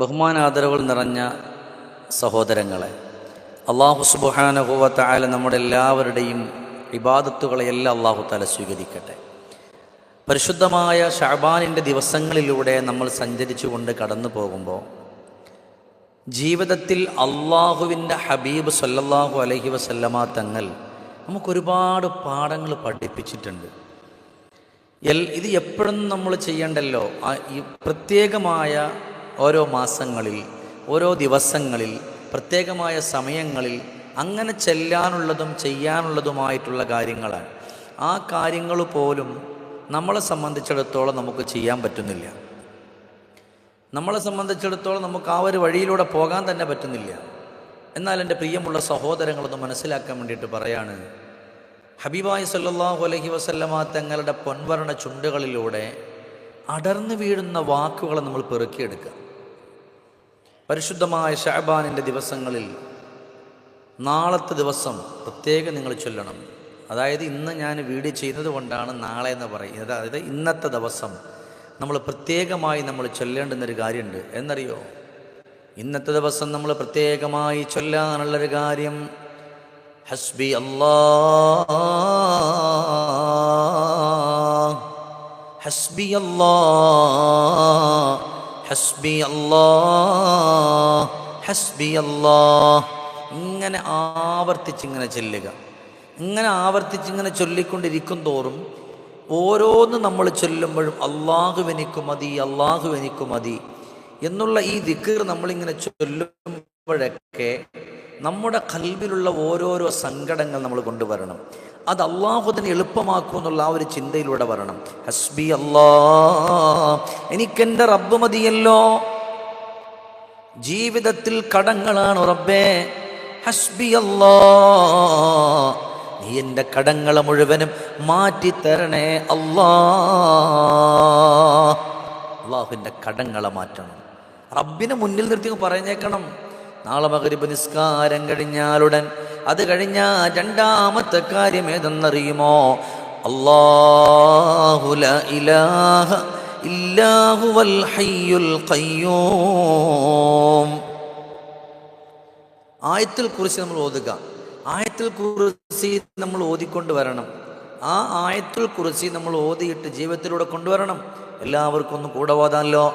ബഹുമാനാദരവുകൾ നിറഞ്ഞ സഹോദരങ്ങളെ അള്ളാഹു സുബാനുഭവത്തായ നമ്മുടെ എല്ലാവരുടെയും ഇബാദത്തുകളെയെല്ലാം അള്ളാഹു താല സ്വീകരിക്കട്ടെ. പരിശുദ്ധമായ ഷാബാനിന്റെ ദിവസങ്ങളിലൂടെ നമ്മൾ സഞ്ചരിച്ചുകൊണ്ട് കടന്നു പോകുമ്പോൾ ജീവിതത്തിൽ അള്ളാഹുവിന്റെ ഹബീബ് സല്ലല്ലാഹു അലഹി വസല്ലമ തങ്ങൾ നമുക്കൊരുപാട് പാഠങ്ങൾ പഠിപ്പിച്ചിട്ടുണ്ട്. എൽ ഇത് എപ്പോഴും നമ്മൾ ചെയ്യണ്ടല്ലോ പ്രത്യേകമായ ഓരോ മാസങ്ങളിൽ ഓരോ ദിവസങ്ങളിൽ പ്രത്യേകമായ സമയങ്ങളിൽ അങ്ങനെ ചെല്ലാനുള്ളതും ചെയ്യാനുള്ളതുമായിട്ടുള്ള കാര്യങ്ങളാണ്. ആ കാര്യങ്ങൾ പോലും നമ്മളെ സംബന്ധിച്ചിടത്തോളം നമുക്ക് ചെയ്യാൻ പറ്റുന്നില്ല. നമ്മളെ സംബന്ധിച്ചിടത്തോളം നമുക്ക് ആ ഒരു വഴിയിലൂടെ പോകാൻ തന്നെ പറ്റുന്നില്ല. എന്നാൽ എന്റെ പ്രിയമുള്ള സഹോദരങ്ങളൊന്ന് മനസ്സിലാക്കാൻ വേണ്ടിയിട്ട് പറയാണ് ഹബീബായ് സല്ലാഹു അലഹി വസല്ലമ തങ്ങളുടെ പൊൻവരണ ചുണ്ടുകളിലൂടെ അടർന്നു വീഴുന്ന വാക്കുകളെ നമ്മൾ പെറുക്കിയെടുക്കുക. പരിശുദ്ധമായ ഷഹബാനിന്റെ ദിവസങ്ങളിൽ നാളത്തെ ദിവസം പ്രത്യേകം നിങ്ങൾ ചൊല്ലണം. അതായത് ഇന്ന് ഞാൻ വീഡിയോ ചെയ്യുന്നത് കൊണ്ടാണ് നാളെ എന്ന് പറയുന്നത്. അതായത് ഇന്നത്തെ ദിവസം നമ്മൾ പ്രത്യേകമായി നമ്മൾ ചൊല്ലേണ്ടുന്നൊരു കാര്യമുണ്ട്. എന്നറിയോ? ഇന്നത്തെ ദിവസം നമ്മൾ പ്രത്യേകമായി ചൊല്ലാനുള്ളൊരു കാര്യം ഹസ്ബി അല്ലാ ഹസ്ബി അല്ലാ ഹസ്ബി അല്ലാ ഹസ്ബി അല്ലാ ഇങ്ങനെ ആവർത്തിച്ചിങ്ങനെ ചൊല്ലുക. ഇങ്ങനെ ആവർത്തിച്ചിങ്ങനെ ചൊല്ലിക്കൊണ്ടിരിക്കും തോറും ഓരോന്ന് നമ്മൾ ചൊല്ലുമ്പോഴും അള്ളാഹു എനിക്ക് മതി അള്ളാഹു എനിക്ക് മതി എന്നുള്ള ഈ ദിക്കർ നമ്മളിങ്ങനെ ചൊല്ലുമ്പോഴൊക്കെ നമ്മുടെ കൽവിലുള്ള ഓരോരോ സങ്കടങ്ങൾ നമ്മൾ കൊണ്ടുവരണം. അത് അള്ളാഹുദിനെ എളുപ്പമാക്കും എന്നുള്ള ആ ഒരു ചിന്തയിലൂടെ വരണം. ഹസ്ബി അല്ലാ. എനിക്കെന്റെ റബ്ബ് മതിയല്ലോ. ജീവിതത്തിൽ കടങ്ങളാണ് റബ്ബേ? ഹസ്ബി അല്ലാ. നീ എന്റെ കടങ്ങളെ മുഴുവനും മാറ്റിത്തരണേ അല്ലാ. അള്ളാഹുവിന്റെ കടങ്ങളെ മാറ്റണം. റബ്ബിനെ മുന്നിൽ നിർത്തി പറഞ്ഞേക്കണം. നാളെ മകരിപ്പ് നിസ്കാരം കഴിഞ്ഞാലുടൻ അത് കഴിഞ്ഞ രണ്ടാമത്തെ കാര്യം ഏതെന്നറിയുമോ? ഇലാഹ ഹയ്യുൽ ഖയ്യൂം. ആയത്തിൽ കുറിച്ച് നമ്മൾ ഓതുക. ആയത്തിൽ കുറിച്ച് നമ്മൾ ഓതിക്കൊണ്ട് വരണം. ആ ആയത്തിൽ കുറിച്ച് നമ്മൾ ഓതിയിട്ട് ജീവിതത്തിലൂടെ കൊണ്ടുവരണം. എല്ലാവർക്കും ഒന്ന് കൂടെ ഓതാനല്ലോ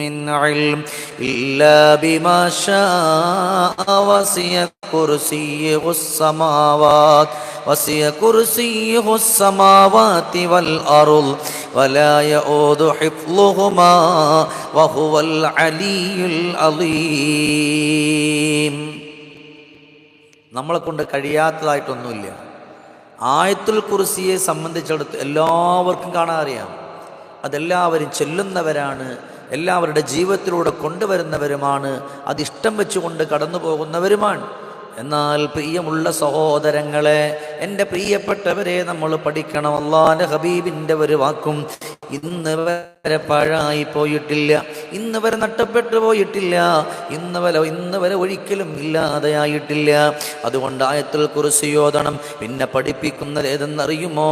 من علم إلا بما شاء وسع كرسيه السماوات وسع كرسيه السماوات والأرض ولا يؤود حفظهما وهو العلي العظيم നമ്മളെ കൊണ്ട് കഴിയാത്തതായിട്ടൊന്നുമില്ല ആയത്തുൽ കുറിസിയെ സംബന്ധിച്ചിടത്ത് എല്ലാവർക്കും കാണാൻ അറിയാം അതെല്ലാവരും ചെല്ലുന്നവരാണ് എല്ലാവരുടെ ജീവിതത്തിലൂടെ കൊണ്ടുവരുന്നവരുമാണ്. അതിഷ്ടം വെച്ചുകൊണ്ട് കടന്നു പോകുന്നവരുമാണ് എന്നാൽ പ്രിയമുള്ള സഹോദരങ്ങളെ എന്റെ പ്രിയപ്പെട്ടവരെ നമ്മൾ പഠിക്കണം. അള്ളാന്റെ ഹബീബിന്റെ ഒരു വാക്കും ഇന്ന് വരെ പാഴായി പോയിട്ടില്ല. ഇന്ന് വരെ നഷ്ടപ്പെട്ടു പോയിട്ടില്ല. ഇന്ന് വരെ ഇന്ന് വരെ ഒരിക്കലും ഇല്ലാതെയായിട്ടില്ല. അതുകൊണ്ട് ആയത്തിൽ കുറിസിയോദണം പിന്നെ പഠിപ്പിക്കുന്നത് ഏതെന്നറിയുമോ?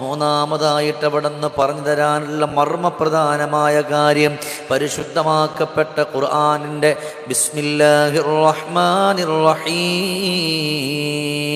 മൂന്നാമതായിട്ട് അവിടെ നിന്ന് പറഞ്ഞു തരാനുള്ള മർമ്മപ്രധാനമായ കാര്യം പരിശുദ്ധമാക്കപ്പെട്ട ഖുർആാനിന്റെ ബിസ്മില്ലാഹിർ റഹ്മാനിർ റഹീം.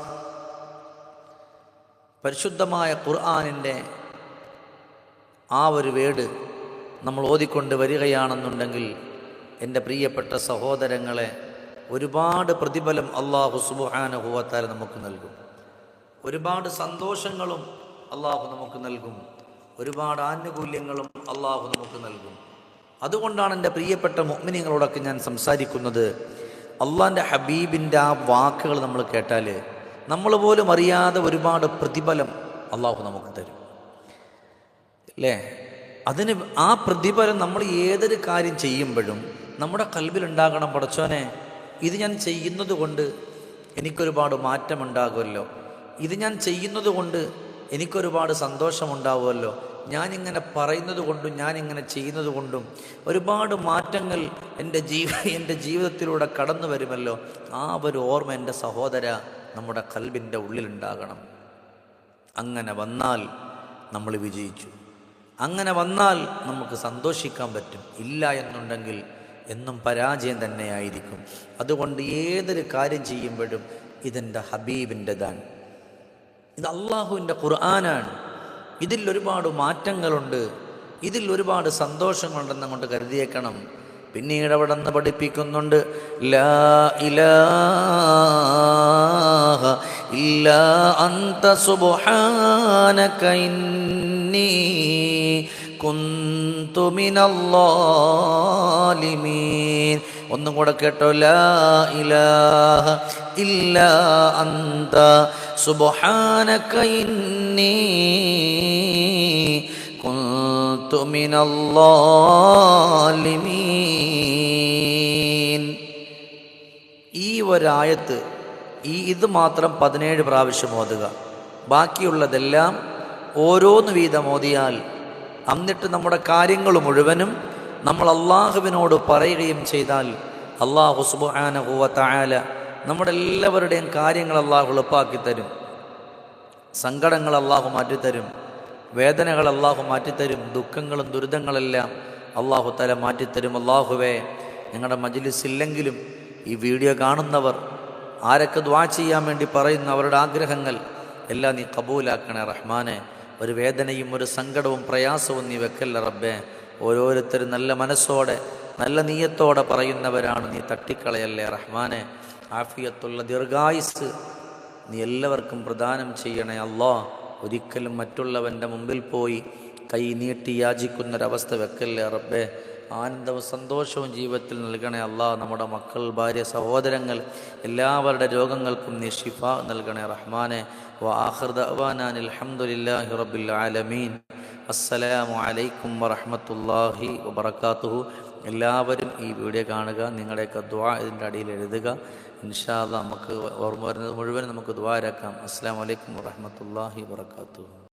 പരിശുദ്ധമായ ഖുർആാനിന്റെ ആ ഒരു വേട് നമ്മൾ ഓതിക്കൊണ്ട് വരികയാണെന്നുണ്ടെങ്കിൽ എന്റെ പ്രിയപ്പെട്ട സഹോദരങ്ങളെ ഒരുപാട് പ്രതിഫലം അള്ളാഹു സുബാനുഭവത്താൽ നമുക്ക് നൽകും. ഒരുപാട് സന്തോഷങ്ങളും അള്ളാഹു നമുക്ക് നൽകും. ഒരുപാട് ആനുകൂല്യങ്ങളും അള്ളാഹു നമുക്ക് നൽകും. അതുകൊണ്ടാണ് എന്റെ പ്രിയപ്പെട്ട മുഅ്മിനീങ്ങളോടൊക്കെ ഞാൻ സംസാരിക്കുന്നത്. അള്ളാന്റെ ഹബീബിന്റെ ആ വാക്കുകൾ നമ്മൾ കേട്ടാൽ നമ്മൾ പോലും അറിയാതെ ഒരുപാട് പ്രതിഫലം അള്ളാഹു നമുക്ക് തരും. അല്ലേ? അതിന് ആ പ്രതിഫലം നമ്മൾ ഏതൊരു കാര്യം ചെയ്യുമ്പോഴും നമ്മുടെ കൽബിലുണ്ടാകണം പടച്ചോനെ. ഇത് ഞാൻ ചെയ്യുന്നത് കൊണ്ട് എനിക്കൊരുപാട് മാറ്റമുണ്ടാകുമല്ലോ. ഇത് ഞാൻ ചെയ്യുന്നത് കൊണ്ട് എനിക്കൊരുപാട് സന്തോഷമുണ്ടാവുമല്ലോ. ഞാനിങ്ങനെ പറയുന്നത് കൊണ്ടും ഞാനിങ്ങനെ ചെയ്യുന്നത് കൊണ്ടും ഒരുപാട് മാറ്റങ്ങൾ എന്റെ ജീവ എന്റെ ജീവിതത്തിലൂടെ കടന്നു വരുമല്ലോ ആ ഒരു ഓർമ്മ എന്റെ സഹോദര നമ്മുടെ കൽബിന്റെ ഉള്ളിലുണ്ടാകണം. അങ്ങനെ വന്നാൽ നമ്മൾ വിജയിച്ചു. അങ്ങനെ വന്നാൽ നമുക്ക് സന്തോഷിക്കാൻ പറ്റും. ഇല്ല എന്നുണ്ടെങ്കിൽ എന്നും പരാജയം തന്നെയായിരിക്കും. അതുകൊണ്ട് ഏതൊരു കാര്യം ചെയ്യുമ്പോഴും ഇതെന്റെ ഹബീബിന്റെതാണ്. ഇത് അള്ളാഹുവിന്റെ ഖുർആനാണ്. ഇതിൽ ഒരുപാട് മാറ്റങ്ങളുണ്ട്. ഇതിൽ ഒരുപാട് സന്തോഷങ്ങളുണ്ടെന്ന് അങ്ങോട്ട് കരുതിയേക്കണം. പിന്നീട് അവിടെ നിന്ന് പഠിപ്പിക്കുന്നുണ്ട്. ലാ ഇലാഹ സുബ്ഹാനക മിനല്ലാലിമീൻ. ഒന്നും കൂടെ കേട്ടോ. ലാ ഇലാഹ ഇല്ലാ അന്ത സുബ്ഹാനക كنت من الظالمين ഈ ഒരായത്ത് ഈ ഇത് മാത്രം പതിനേഴ് പ്രാവശ്യം ഓതുക ബാക്കിയുള്ളതെല്ലാം ഓരോന്ന് വീതം ഓതിയാൽ എന്നിട്ട് നമ്മുടെ കാര്യങ്ങൾ മുഴുവനും നമ്മൾ അള്ളാഹുവിനോട് പറയുകയും ചെയ്താൽ അള്ളാഹു സുബാനഹുവ തായാല നമ്മുടെ എല്ലാവരുടെയും കാര്യങ്ങൾ അള്ളാഹു എളുപ്പാക്കി തരും സങ്കടങ്ങൾ അള്ളാഹു മാറ്റിത്തരും വേദനകൾ അള്ളാഹു മാറ്റിത്തരും ദുഃഖങ്ങളും ദുരിതങ്ങളെല്ലാം അള്ളാഹു തല മാറ്റിത്തരും. അള്ളാഹുവേ ഞങ്ങളുടെ മജിലിസില്ലെങ്കിലും ഈ വീഡിയോ കാണുന്നവർ ആരൊക്കെ ദ്വാ ചെയ്യാൻ വേണ്ടി പറയുന്ന അവരുടെ ആഗ്രഹങ്ങൾ എല്ലാം നീ കബൂലാക്കണേ റഹ്മാനെ. ഒരു വേദനയും ഒരു സങ്കടവും പ്രയാസവും നീ വെക്കല്ല റബ്ബേ. ഓരോരുത്തരും നല്ല മനസ്സോടെ നല്ല നീയത്തോടെ പറയുന്നവരാണ് നീ തട്ടിക്കളയല്ലേ റഹ്മാനെ. ആഫിയത്തുള്ള ദീർഘായുസ് നീ എല്ലാവർക്കും പ്രദാനം ചെയ്യണേ അല്ലാ ഒരിക്കലും മറ്റുള്ളവന്റെ മുമ്പിൽ പോയി കൈ നീട്ടി യാചിക്കുന്നൊരവസ്ഥ വെക്കല്ലേ റബ്ബേ? ആനന്ദവും സന്തോഷവും ജീവിതത്തിൽ നൽകണേ അല്ലാ നമ്മുടെ മക്കൾ ഭാര്യ സഹോദരങ്ങൾ എല്ലാവരുടെ രോഗങ്ങൾക്കും നീ ഷിഫ നൽകണേ റഹ്മാനെ. വാഹൃദാൻ അലഹമുല്ലാഹി റബ്ബിൽ ആലമീൻ. അസ്സലാമു അലൈക്കും വറഹമത്തല്ലാഹി വബർക്കാത്തുഹു എല്ലാവരും ഈ വീഡിയോ കാണുക നിങ്ങളുടെയൊക്കെ ദ്വാ ഇതിന്റെ അടിയിൽ എഴുതുക. ഇൻഷാല്ല നമുക്ക് ഓർമ്മ വരുന്നത് മുഴുവൻ നമുക്ക് ദ്വാരക്കാം അസ്സാം വലൈക്കും വാഹമത്തല്ലാഹി വാത്തു